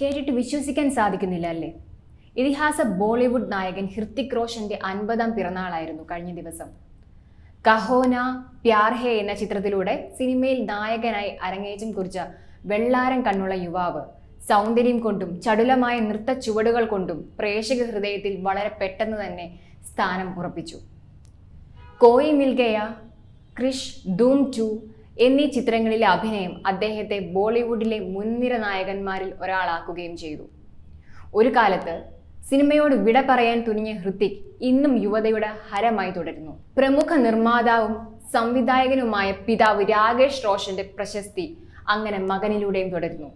കേട്ടിട്ട് വിശ്വസിക്കാൻ സാധിക്കുന്നില്ല അല്ലേ? ഇതിഹാസ ബോളിവുഡ് നായകൻ ഹൃത്തിക് റോഷന്റെ അൻപതാം പിറന്നാളായിരുന്നു കഴിഞ്ഞ ദിവസം. കഹോന പ്യാർ ഹേ എന്ന ചിത്രത്തിലൂടെ സിനിമയിൽ നായകനായി അരങ്ങേറ്റം കുറിച്ച വെള്ളാരം കണ്ണുള്ള യുവാവ് സൗന്ദര്യം കൊണ്ടും ചടുലമായ നൃത്ത ചുവടുകൾ കൊണ്ടും പ്രേക്ഷക ഹൃദയത്തിൽ വളരെ പെട്ടെന്ന് തന്നെ സ്ഥാനം ഉറപ്പിച്ചു. കോയി മിൽഗയ ക്രിഷ് ധൂം ടു എന്നീ ചിത്രങ്ങളിലെ അഭിനയം അദ്ദേഹത്തെ ബോളിവുഡിലെ മുൻനിര നായകന്മാരിൽ ഒരാളാക്കുകയും ചെയ്തു. ഒരു കാലത്ത് സിനിമയോട് വിട പറയാൻ തുനിഞ്ഞ ഹൃത്തിക് ഇന്നും യുവതയുടെ ഹരമായി തുടരുന്നു. പ്രമുഖ നിർമ്മാതാവും സംവിധായകനുമായ പിതാവ് രാകേഷ് റോഷന്റെ പ്രശസ്തി അങ്ങനെ മകനിലൂടെയും തുടരുന്നു.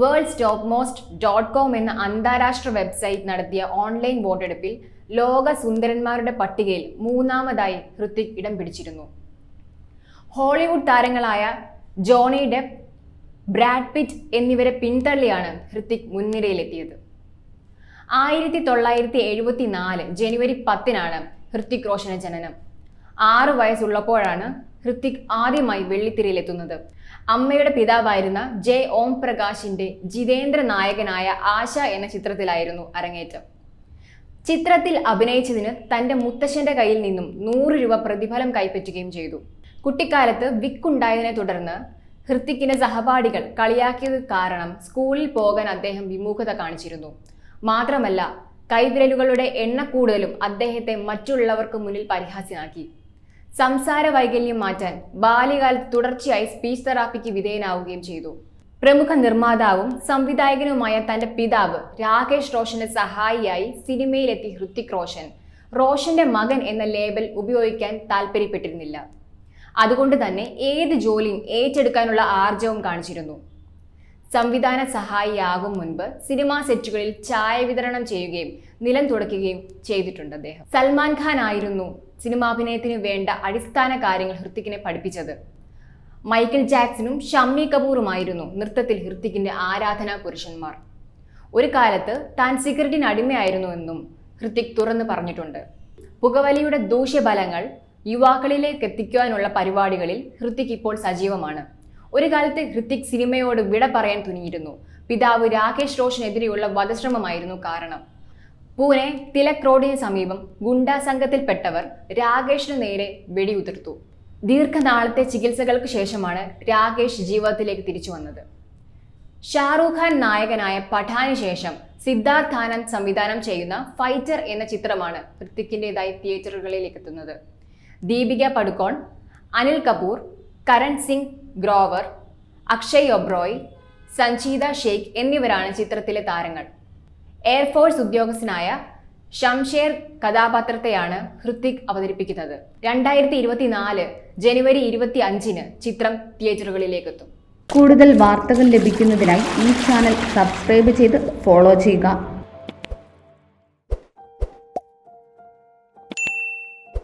Worlds top most dot com എന്ന അന്താരാഷ്ട്ര വെബ്സൈറ്റ് നടത്തിയ ഓൺലൈൻ വോട്ടെടുപ്പിൽ ലോക സുന്ദരന്മാരുടെ പട്ടികയിൽ മൂന്നാമതായി ഹൃത്തിക് ഇടം പിടിച്ചിരുന്നു. ഹോളിവുഡ് താരങ്ങളായ ജോണി ഡെപ്പ് ബ്രാഡ് പിറ്റ് എന്നിവരെ പിന്തള്ളിയാണ് ഹൃത്തിക് മുൻനിരയിലെത്തിയത്. ആയിരത്തി തൊള്ളായിരത്തി എഴുപത്തി നാല് ജനുവരി പത്തിനാണ് ഹൃത്തിക് റോഷന് ജനനം. ആറ് വയസ്സുള്ളപ്പോഴാണ് ഹൃത്തിക് ആദ്യമായി വെള്ളിത്തിരയിലെത്തുന്നത്. അമ്മയുടെ പിതാവായിരുന്ന ജെ. ഓം പ്രകാശിന്റെ ജിതേന്ദ്ര നായകനായ ആശ എന്ന ചിത്രത്തിലായിരുന്നു അരങ്ങേറ്റം. ചിത്രത്തിൽ അഭിനയിച്ചതിന് തന്റെ മുത്തശ്ശന്റെ കയ്യിൽ നിന്നും നൂറ് രൂപ പ്രതിഫലം കൈപ്പറ്റുകയും ചെയ്തു. കുട്ടിക്കാലത്ത് വിക്കുണ്ടായതിനെ തുടർന്ന് ഹൃത്തിക്കിന് സഹപാഠികൾ കളിയാക്കിയത് കാരണം സ്കൂളിൽ പോകാൻ അദ്ദേഹം വിമുഖത കാണിച്ചിരുന്നു. മാത്രമല്ല കൈവിരലുകളുടെ എണ്ണക്കൂടുതലും അദ്ദേഹത്തെ മറ്റുള്ളവർക്ക് മുന്നിൽ പരിഹാസ്യനാക്കി. സംസാര വൈകല്യം മാറ്റാൻ ബാല്യകാലത്ത് തുടർച്ചയായി സ്പീച്ച് തെറാപ്പിക്ക് വിധേയനാവുകയും ചെയ്തു. പ്രമുഖ നിർമ്മാതാവും സംവിധായകനുമായ തന്റെ പിതാവ് രാകേഷ് റോഷന്റെ സഹായിയായി സിനിമയിലെത്തി ഹൃത്തിക് റോഷൻ. റോഷന്റെ മകൻ എന്ന ലേബൽ ഉപയോഗിക്കാൻ താല്പര്യപ്പെട്ടിരുന്നില്ല. അതുകൊണ്ട് തന്നെ ഏത് ജോലിയും ഏറ്റെടുക്കാനുള്ള ആർജവും കാണിച്ചിരുന്നു. സംവിധാന സഹായിയാകും മുൻപ് സിനിമാ സെറ്റുകളിൽ ചായ വിതരണം ചെയ്യുകയും നിലം തുടയ്ക്കുകയും ചെയ്തിട്ടുണ്ട് അദ്ദേഹം. സൽമാൻ ഖാൻ ആയിരുന്നു സിനിമാഭിനയത്തിന് വേണ്ട അടിസ്ഥാന കാര്യങ്ങൾ ഹൃത്തിക്കിനെ പഠിപ്പിച്ചത്. മൈക്കിൾ ജാക്സണും ഷമ്മി കപൂറുമായിരുന്നു നൃത്തത്തിൽ ഹൃത്തിക്കിന്റെ ആരാധനാ പുരുഷന്മാർ. ഒരു കാലത്ത് താൻ സിഗരറ്റിന് അടിമയായിരുന്നുവെന്നും ഹൃത്തിക് തുറന്നു പറഞ്ഞിട്ടുണ്ട്. പുകവലിയുടെ ദൂഷ്യഫലങ്ങൾ യുവാക്കളിലേക്ക് എത്തിക്കുവാനുള്ള പരിപാടികളിൽ ഹൃത്തിക് ഇപ്പോൾ സജീവമാണ്. ഒരു കാലത്ത് ഹൃത്തിക് സിനിമയോട് വിട പറയാൻ തുനിയിരുന്നു. പിതാവ് രാകേഷ് റോഷനെതിരെയുള്ള വധശ്രമമായിരുന്നു കാരണം. പൂനെ തിലക് റോഡിന് സമീപം ഗുണ്ടാ സംഘത്തിൽപ്പെട്ടവർ രാകേഷിന് നേരെ വെടിയുതിർത്തു. ദീർഘനാളത്തെ ചികിത്സകൾക്ക് ശേഷമാണ് രാകേഷ് ജീവിതത്തിലേക്ക് തിരിച്ചു വന്നത്. ഷാറൂഖ് ഖാൻ നായകനായ പഠാന് ശേഷം സിദ്ധാർത്ഥ് ആനന്ദ് സംവിധാനം ചെയ്യുന്ന ഫൈറ്റർ എന്ന ചിത്രമാണ് ഹൃത്തിക്കിന്റെതായി തിയേറ്ററുകളിലേക്ക് എത്തുന്നത്. ദീപിക പടുക്കോൺ അനിൽ കപൂർ കരൺ സിംഗ് ഗ്രോവർ അക്ഷയ് ഒബ്രോയ് സഞ്ജീത ഷെയ്ഖ് എന്നിവരാണ് ചിത്രത്തിലെ താരങ്ങൾ. എയർഫോഴ്സ് ഉദ്യോഗസ്ഥനായ ഷംഷേർ കഥാപാത്രത്തെയാണ് ഹൃത്തിക് അവതരിപ്പിക്കുന്നത്. രണ്ടായിരത്തി ഇരുപത്തിനാല് ജനുവരി ഇരുപത്തി അഞ്ചിന് ചിത്രം തിയേറ്ററുകളിലേക്കെത്തും. കൂടുതൽ വാർത്തകൾ ലഭിക്കുന്നതിനായി ഈ ചാനൽ സബ്സ്ക്രൈബ് ചെയ്ത് ഫോളോ ചെയ്യുക.